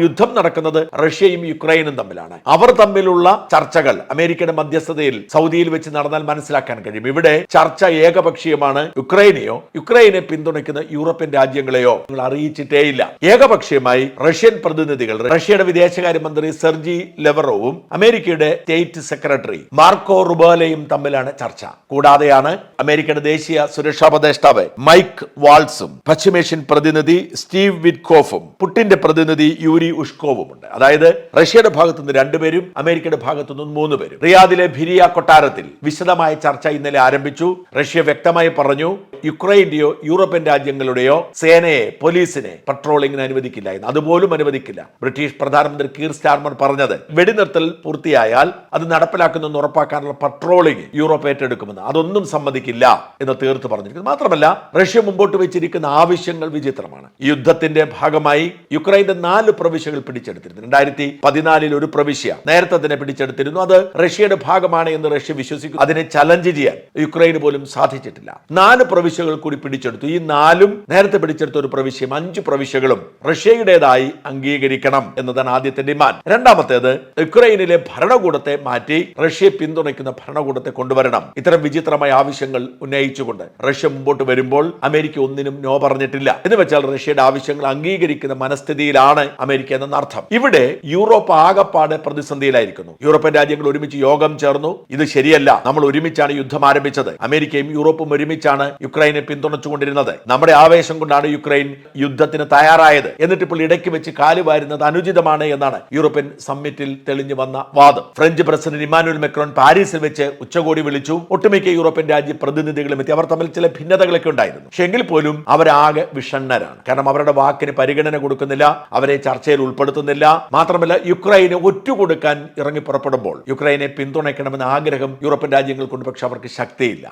യുദ്ധം നടക്കുന്നത് റഷ്യയും യുക്രൈനും തമ്മിലാണ്. അവർ തമ്മിലുള്ള ചർച്ചകൾ അമേരിക്കയുടെ മധ്യസ്ഥതയിൽ സൗദിയിൽ വെച്ച് നടന്നാൽ മനസ്സിലാക്കാൻ കഴിയും. ഇവിടെ ചർച്ച ഏകപക്ഷീയമാണ് യുക്രൈനെയോ യുക്രൈനെ പിന്തുണയ്ക്കുന്ന യൂറോപ്യൻ രാജ്യങ്ങളെയോ നിങ്ങൾ അറിയിച്ചിട്ടേയില്ല ഏകപക്ഷീയമായി റഷ്യൻ പ്രതിനിധികൾ റഷ്യയുടെ വിദേശകാര്യമന്ത്രി സെർജി ലെവറോവും അമേരിക്കയുടെ സ്റ്റേറ്റ് സെക്രട്ടറി മാർക്കോ റുബോലയും തമ്മിലാണ് ചർച്ച. കൂടാതെയാണ് അമേരിക്കയുടെ ദേശീയ സുരക്ഷാ ഉപദേഷ്ടാവ് മൈക്ക് വാൾസും പശ്ചിമേഷ്യൻ പ്രതിനിധി സ്റ്റീവ് വിറ്റ്കോഫും പുട്ടിന്റെ പ്രതിനിധി യൂരി ഉഷ്കോവും ഉണ്ട് അതായത് റഷ്യയുടെ ഭാഗത്തുനിന്ന് രണ്ടുപേരും അമേരിക്കയുടെ ഭാഗത്തുനിന്ന് മൂന്ന് പേരും. റിയാദിലെ ഭിരിയ കൊട്ടാരത്തിൽ വിശദമായ ചർച്ച ഇന്നലെ ആരംഭിച്ചു. റഷ്യ വ്യക്തമായി പറഞ്ഞു യുക്രൈന്റെയോ യൂറോപ്യൻ രാജ്യങ്ങളുടെയോ സേനയെ പോലീസിനെ പട്രോളിങ്ങിന് എന്ന്. അതുപോലും അനുവദിക്കില്ല. ബ്രിട്ടീഷ് പ്രധാനമന്ത്രി കീർ സ്റ്റാർമർ പറഞ്ഞത് വെടിനിർത്തൽ പൂർത്തിയായാൽ അത് നടപ്പിലാക്കുന്നെന്ന് ഉറപ്പാക്കാനുള്ള പട്രോളിംഗ് യൂറോപ്പ് ഏറ്റെടുക്കുമെന്ന്. അതൊന്നും സമ്മതിക്കില്ല എന്ന് തീർത്ത് പറഞ്ഞിരിക്കുന്നു. മാത്രമല്ല റഷ്യ മുമ്പോട്ട് വെച്ചിരിക്കുന്ന ആവശ്യങ്ങൾ വിചിത്രമാണ്. യുദ്ധത്തിന്റെ ഭാഗമായി യുക്രൈന്റെ നാല് പ്രവിശ്യകൾ പിടിച്ചെടുത്തിരുന്നു. രണ്ടായിരത്തി പതിനാലിൽ ഒരു പ്രവിശ്യ നേരത്തെ തന്നെ പിടിച്ചെടുത്തിരുന്നു. അത് റഷ്യയുടെ ഭാഗമാണ് എന്ന് റഷ്യ വിശ്വസിക്കുന്നു അതിനെ ചലഞ്ച് ചെയ്യാൻ യുക്രൈന് പോലും സാധിച്ചിട്ടില്ല. നാല് പ്രവിശ്യകൾ കൂടി പിടിച്ചെടുത്തു. ഈ നാലും നേരത്തെ പിടിച്ചെടുത്ത ഒരു പ്രവിശ്യം അഞ്ച് പ്രവിശ്യകളും റഷ്യയുടേതായി അംഗീകരിക്കണം എന്നതാണ് ആദ്യത്തെ ഡിമാൻഡ്. രണ്ടാമത്തേത് യുക്രൈനിലെ ഭരണകൂടത്തെ മാറ്റി റഷ്യയെ പിന്തുണയ്ക്കുന്ന ഭരണകൂടത്തെ കൊണ്ടുവരണം. ഇത്തരം വിചിത്രമായ ആവശ്യങ്ങൾ ഉന്നയിച്ചുകൊണ്ട് റഷ്യ മുമ്പോട്ട് വരുമ്പോൾ അമേരിക്ക ഒന്നിനും നോ പറഞ്ഞിട്ടില്ല. എന്ന് വെച്ചാൽ റഷ്യയുടെ ആവശ്യങ്ങൾ അംഗീകരിക്കുന്ന മനസ്ഥിതിയിലാണ് അമേരിക്ക എന്ന അർത്ഥം. ഇവിടെ യൂറോപ്പ് ആകപ്പാടെ പ്രതിസന്ധിയിലായിരിക്കുന്നു. യൂറോപ്യൻ രാജ്യങ്ങൾ ഒരുമിച്ച് യോഗം ചേർന്നു. ഇത് ശരിയല്ല. നമ്മൾ ഒരുമിച്ചാണ് യുദ്ധം ആരംഭിച്ചത്. അമേരിക്കയും യൂറോപ്പും ഒരുമിച്ചാണ് യുക്രൈനെ പിന്തുണച്ചുകൊണ്ടിരുന്നത്. നമ്മുടെ ആവേശം കൊണ്ടാണ് യുക്രൈൻ യുദ്ധത്തിന് തയ്യാറായത്. എന്നിട്ട് ഇപ്പോൾ ഇടയ്ക്ക് വെച്ച് കാലു വാരുന്നത് അനുചിതമാണ് എന്നാണ് യൂറോപ്യൻ സമ്മിറ്റിൽ തെളിഞ്ഞു വന്ന വാദം. ഫ്രഞ്ച് പ്രസിഡന്റ് ഇമാനുവൽ മെക്രോൺ പാരീസിൽ വെച്ച് ഉച്ചകോടി വിളിച്ചു. ഒട്ടുമിക്ക യൂറോപ്യൻ രാജ്യ പ്രതിനിധികളും എത്തി. അവർ തമ്മിൽ ചില ഭിന്നതകളൊക്കെ ഉണ്ടായിരുന്നു. പക്ഷെ എങ്കിൽ പോലും അവരാകെ വിഷണ്ണരാണ്. കാരണം അവരുടെ വാക്കിന് പരിഗണന കൊടുക്കുന്നില്ല. അവരെ ചർച്ചയിൽ ഉൾപ്പെടുത്തുന്നില്ല. മാത്രമല്ല യുക്രൈന് ഒറ്റുകൊടുക്കാൻ ഇറങ്ങി പുറപ്പെടുമ്പോൾ യുക്രൈനെ പിന്തുണയ്ക്കണമെന്ന ആഗ്രഹം യൂറോപ്യൻ രാജ്യങ്ങൾക്കുണ്ട്. പക്ഷെ അവർക്ക് ശക്തിയില്ല.